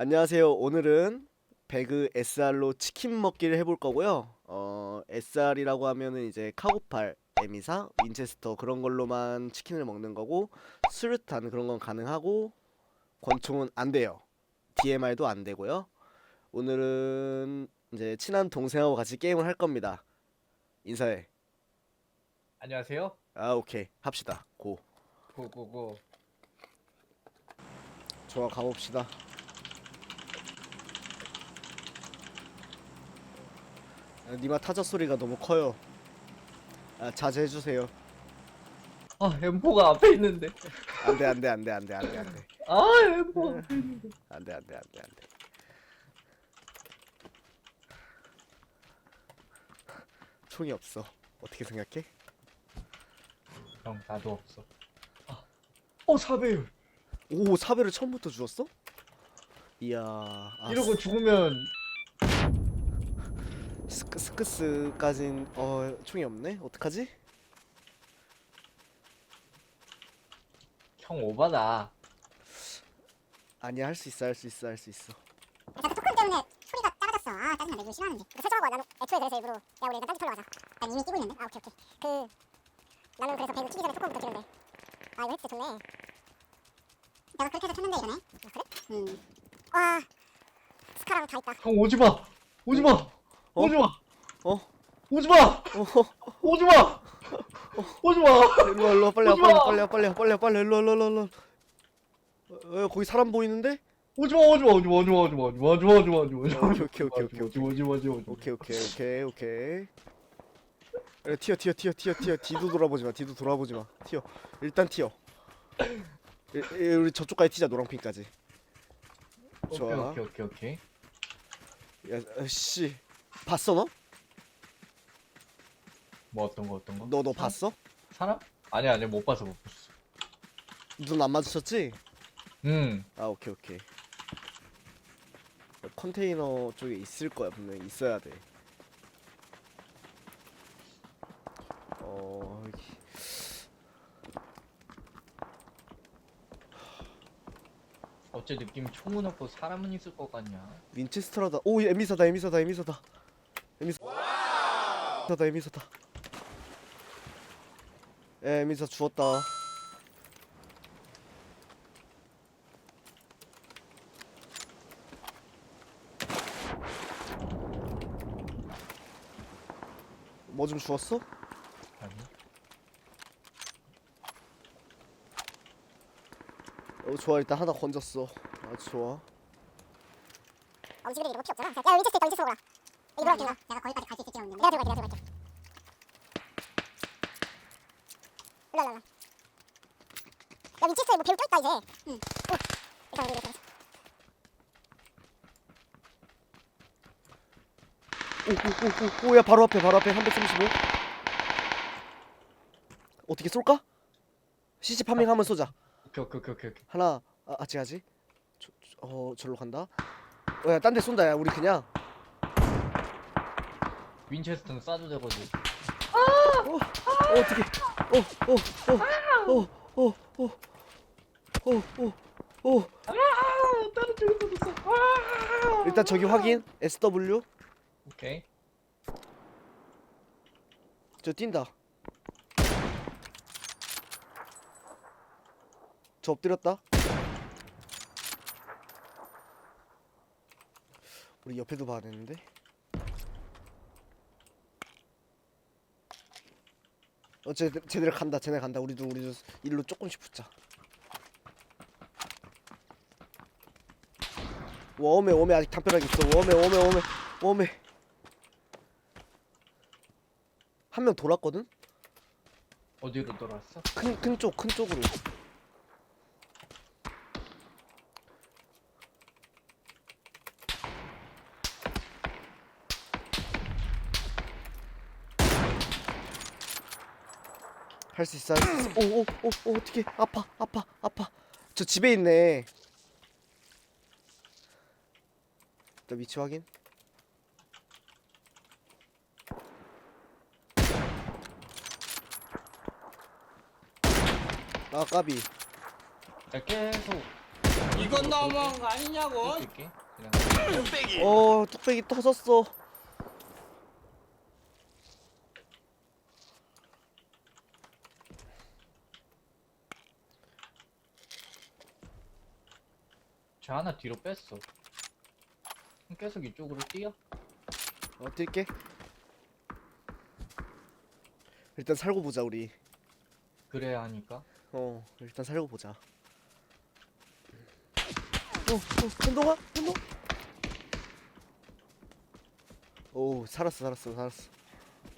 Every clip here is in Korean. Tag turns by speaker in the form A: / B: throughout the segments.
A: 안녕하세요. 오늘은 배그 SR로 치킨 먹기를 해볼 거고요. 어, SR이라고 하면은 이제 카고팔, 에미사, 윈체스터 그런 걸로만 치킨을 먹는 거고 수류탄 그런 건 가능하고 권총은 안 돼요. DMR도 안 되고요. 오늘은 이제 친한 동생하고 같이 게임을 할 겁니다. 인사해.
B: 안녕하세요.
A: 아 오케이 합시다. 고.
B: 고고고.
A: 좋아 가봅시다. 니마 타자 소리가 너무 커요. 아, 자제해 주세요.
B: 아 M4가 앞에 있는데.
A: 안돼 안돼 안돼 안돼 안돼 안돼
B: 아 M4 앞에 있는데.
A: 안돼 안돼 안돼 안돼. 총이 없어. 어떻게 생각해?
B: 형 나도 없어. 아. 어 사배율.
A: 오 사배를 처음부터 주었어? 이야. 아,
B: 이러고 죽으면
A: 스크 스크스까진 어 총이 없네. 어떡하지?
B: 형 오바다.
A: 아니야 할 수 있어 할 수 있어 할 수 있어.
C: 나그 토큰 때문에 소리가 작아졌어. 아 짜증나. 이거 싫어하는데. 그 설정하고 나는 애초에 그래서 일부러 야 우리 일단 딴짓 털러 가자. 난 이미 뛰고 있는데. 아 오케이 오케이. 그 나는 그래서 배그 키기 전에 토큰부터 키는데. 아 이거 헬스 좋네. 내가 그렇게 해서 켰는데 이거네. 아 그래? 음. 와 스카랑 다 있다.
B: 형 오지 마. 오지 마. 오지 마.
A: 어?
B: 오지 마.
A: 어
B: 오지 마. 오지 마.
A: 일로 와 일로 와 빨리 와
B: 오지
A: 빨리
B: 마.
A: 와 빨리 와 빨리 와 빨리 와 빨리 와 일로 와 일로 와 일로 와. 어, 어, 거기 사람 보이는데?
B: 오지 마. 오지 마. 오지 마. 오지 마. 오지 마. 오지 마. 오지 마. 오지 마. 오지 마. 오지 마.
A: 오케이, 오케이, 오케이, 오케이,
B: 오지 마. 오지 마. 오지 마. 오지 마.
A: 오케이 오케이 오케이 오케이. 그래, 튀어 튀어 튀어 튀어 튀어 뒤도 돌아보지 마 뒤도 돌아보지 마 튀어 일단 튀어 이- 이- 우리 저쪽까지 튀자 노랑핑까지 좋아.
B: 오케이 오케이 오케이.
A: 야 씨 봤어 너?
B: 뭐 어떤 거 어떤 거?
A: 너 너 봤어?
B: 사람? 아니 아니 못 봤어 못 봤어.
A: 눈 안 마주쳤지?
B: 음.
A: 아 오케이 오케이 컨테이너 쪽에 있을 거야 분명히 있어야 돼 어... 여기.
B: 어째 느낌이 총은 없고 사람은 있을 것 같냐?
A: 윈체스터라다 오 에미사다 에미사다 에미사다 에미사 에미사다 에미사다 에 에미사 죽었다 뭐 좀 주웠어?
B: 아니.
A: 어 좋아 일단 하나 건졌어 아주 좋아
C: 엄지들이 이러고 피 없잖아. 야 윈체스 있다 윈체스 오라. 여기 나. 내가 거기까지 갈 수 있을지 모르겠는데. 내가 들어갈게 내가 들어갈게. 일로 일로 일로. 야 윈체스에 뭐 배울 껴있다 이제. 응. 오. 일단 우리 이렇게.
A: 오오오 오야 바로 앞에 바로 앞에 335 어떻게 쏠까? CC 파밍 하면 쏘자
B: 오케이 오케이 오케이 오케이. 오케이.
A: 하나 아 아직 아직 저, 저, 어 절로 간다 어야 딴 데 쏜다 야 우리 그냥
B: 윈체스터는 쏴도 되거든.
A: 어 어떻게 어어어어어어어어어
B: 아 다른 쪽에 떴어. 아.
A: 일단 저기 확인 SW
B: 오케이.
A: 저 뛴다 저 엎드렸다 우리 옆에도 봐야 되는데 어 쟤, 쟤들 간다 쟤네 간다. 우리도 우리도 일로 조금씩 붙자. 웜에 웜에 아직 담벼락 있어. 웜에 웜에 웜에 웜에. 한 명 돌았거든?
B: 어디로 돌아왔어?
A: 큰 큰 쪽 큰 쪽으로 할 수 있어 할 수 있어. 오오 오 오, 어떻게 아파 아파 아파. 저 집에 있네. 저 위치 확인. 아 까비.
B: 야 계속.
D: 이건 너무한 거 아니냐고?
B: 그냥.
A: 어 뚝배기 터졌어
B: 저 하나 뒤로 뺐어. 그럼 계속 이쪽으로 뛰어.
A: 어 뛸게 일단 살고 보자 우리
B: 그래야 하니까.
A: 어 일단 살고 보자 어, 어 현동아 현동 오 살았어 살았어 살았어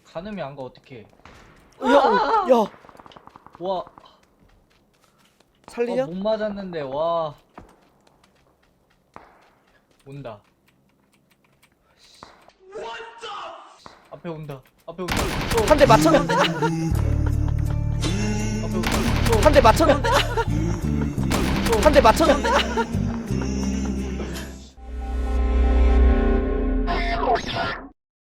B: 가늠이 안 가 어떡해.
A: 야, 야
B: 와,
A: 살리냐?
B: 어, 못 맞았는데 와. 온다. 앞에 온다. 앞에 온다.
A: 한 대 맞췄는데
B: 앞에 온다.
A: 한 대 맞췄는데 한 대 맞췄는데